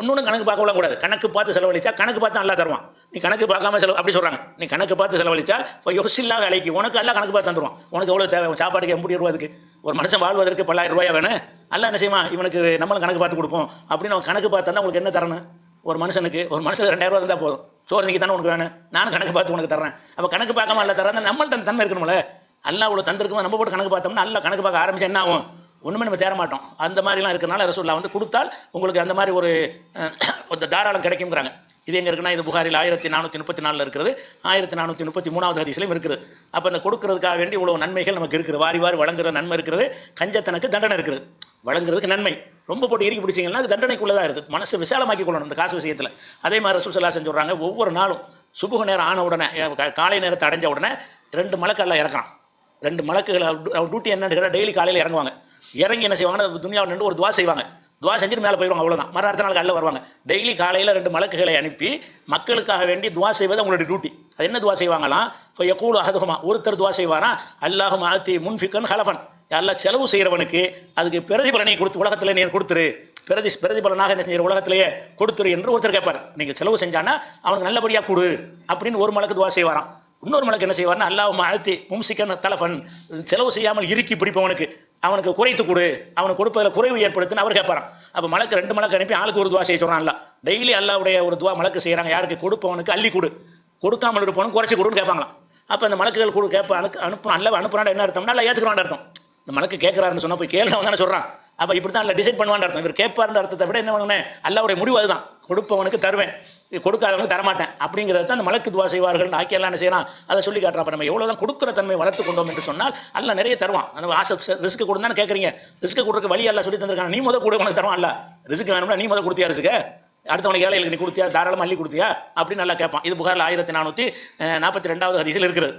இன்னொன்று கணக்கு பார்க்கலாம் கூடாது. கணக்கு பார்த்து செலவழிச்சா கணக்கு பார்த்து நல்லா தருவான். நீ கணக்கு பார்க்காம செலவு அப்படி சொல்கிறாங்க நீ கணக்கு பார்த்து செலவழிச்சா இப்போ யோசில்லா அழைக்கி உனக்கு எல்லாம் கணக்கு பார்த்து தந்துருவான். உனக்கு எவ்வளோ தேவை? சாப்பாடுக்கு எண்பது ரூபா அதுக்கு ஒரு மனுஷன் வாழ்வதற்கு பல்லாயிரம் ரூபாயா வேணும்? எல்லாம் என்ன செய்யுமா இவனுக்கு நம்மளும் கணக்கு பார்த்து கொடுப்போம். அப்படின்னு அவன் கணக்கு பார்த்தா உங்களுக்கு என்ன தரணும்? ஒரு மனுஷனுக்கு ஒரு மனுஷனுக்கு ரெண்டாயிரம் ரூபா இருந்தால் போதும். சோறு நீங்க தானே உனக்கு வேணும்? நானும் கணக்கு பார்த்து உனக்கு தரேன் அப்போ கணக்கு பார்க்காம அல்ல தரேன் நம்மள்ட்ட தன்மை இருக்கணும்ல. அல்லா அவ்வளோ தந்திருக்கும் நம்ம போட்டு கணக்கு பார்த்தோம்னா நல்லா கணக்கு பார்க்க ஆரம்பிச்சு என்ன ஆகும்? ஒன்றுமே நம்ம தேரமாட்டோம் அந்த மாதிரிலாம் இருக்கிறனால ரசூல்லா வந்து கொடுத்தால் உங்களுக்கு அந்த மாதிரி ஒரு கொஞ்சம் ஒரு தாராளம் கிடைக்குங்கிறாங்க இது எங்கே இருக்குன்னா இது புகாரில் ஆயிரத்தி நானூற்றி முப்பத்தி நாலில் இருக்கிறது ஆயிரத்தி நானூற்றி முப்பத்தி மூணாவது ஹதீஸ்லையும் இருக்குது. அப்போ இந்த கொடுக்கறதுக்காக வேண்டி இவ்வளோ நன்மைகள் நமக்கு இருக்குது. வாரி வாரி வழங்குற நன்மை இருக்கிறது கஞ்சத்தனுக்கு தண்டனை இருக்குது. வழங்குறதுக்கு நன்மை. ரொம்ப போட்டு இறுக்கி பிடிச்சிங்கன்னா அது தண்டனைக்குள்ளதாக இருக்குது. மனசு விசாலமாக்கி கொள்ளணும் இந்த காசு விஷயத்தில். அதே மாதிரி ரசூல் சல்லா சொல்கிறாங்க ஒவ்வொரு நாளும் சுபுக நேரம் ஆன உடனே காலை நேரத்தை அடைஞ்ச உடனே ரெண்டு மலக்கல்ல இறக்குறான். ரெண்டு மலக்குகள் டியூட்டி என்னன்னு கேட்டால் டெய்லி காலையில் இறங்குவாங்க. இறங்கி என்ன செய்வாங்கன்னா துணியாவில் நின்று ஒரு துவா செய்வாங்க. துவா செஞ்சுட்டு மேலே போயிடுவாங்க அவ்வளோதான் மறு அடுத்த நாள் காலையில் வருவாங்க. டெய்லி காலையில் ரெண்டு மலக்குகளை அனுப்பி மக்களுக்காக வேண்டி துவா செய்வது அவங்களுடைய டியூட்டி அது என்ன துவா செய்வாங்களாம் இப்போ யக்கூல் அஹதுகுமா ஒருத்தர் துவா செய்வாராம் அல்லாஹும் மாத்தி முன்ஃபிக்கன் ஹலஃபன். எல்லாம் செலவு செய்கிறவனுக்கு அதுக்கு பிரதிபலனை கொடுத்து உலகத்தில் நீர் கொடுத்துரு. பிரதி பிரதிபலனாக என்ன செய்கிற உலகத்திலேயே கொடுத்துரு என்று ஒருத்தர் கேட்பார் நீங்கள் செலவு செஞ்சானா அவனுக்கு நல்லபடியாக கொடு அப்படின்னு ஒரு மலக்கு துவா செய்வாராம். இன்னொரு மலக்கு என்ன செய்வார்னா அல்லாஹ் அழுத்தி மும்சிக்கன் தலஃபன். செலவு செய்யாமல் இறுக்கி பிடிப்பவனுக்கு. அவனுக்கு குறைத்து கொடு. அவனுக்கு கொடுப்பதில் குறைவு ஏற்படுத்துன்னு அவர் கேட்பாராம். அப்போ மலக்கு ரெண்டு மலக்கு அனுப்பி ஆளுக்கு ஒரு துவா செய்ய சொல்கிறான் அல்ல டெய்லி அல்லாவுடைய ஒரு துவா மலக்கு செய்கிறாங்க யாருக்கு? கொடுப்பவனுக்கு அள்ளி கொடு. கொடுக்காமல் இருப்பவனுக்கு குறைச்சி கொடுன்னு கேட்பாங்களாம். அப்போ அந்த மலக்குகள் கொடு கேட்ப அனுப்பு அனுப்பு நல்ல அனுப்புறான் என்ன அர்த்தம்னா நல்லா ஏற்றுக்கிறான் அர்த்தம். இந்த மலக்கு கேட்குறாருன்னு சொன்னால் போய் கேள்வி தானே சொல்கிறான் அப்போ இப்படி தான் இல்லை டிசைட் பண்ணுவான்னு அர்த்தம். இவர் கேட்பாருன்ற அர்த்தத்தை விட என்ன பண்ணுவேன் அல்லாவுடைய முடிவு அதுதான். கொடுப்பவனுக்கு தருவேன். கொடுக்காதவனுக்கு தரமாட்டேன். அப்படிங்கிறத தான் அந்த மலக்கு துவா செய்வார்கள். ஆக்கியெல்லாம் என்ன செய்யறான் அதை சொல்லி காட்டுறப்ப நம்ம எவ்வளோ தான் கொடுக்குற தன்மை வளர்த்து கொண்டோம் என்று சொன்னால் அல்ல நிறைய தருவான். அந்த ஆசை ரிஸ்க் கொடுந்தானே கேட்குறீங்க ரிஸ்க் கொடுக்க வழி எல்லாம் சொல்லி தந்திருக்காங்க. நீ முத கூட உனக்கு தருவான் அல்ல ரிஸ்க் வேணும்னா நீ முத கொடுத்தியா ரிஸ்க்கு அடுத்தவனுக்கு ஏழைகளுக்கு நீ கொடுத்தியா? தாராளமாக அள்ளி கொடுத்தியா? அப்படின்னு நல்லா கேட்பான். இது புகாரில் ஆயிரத்தி நானூற்றி நாற்பத்தி ரெண்டாவது ஹதீஸில் இருக்கிறது.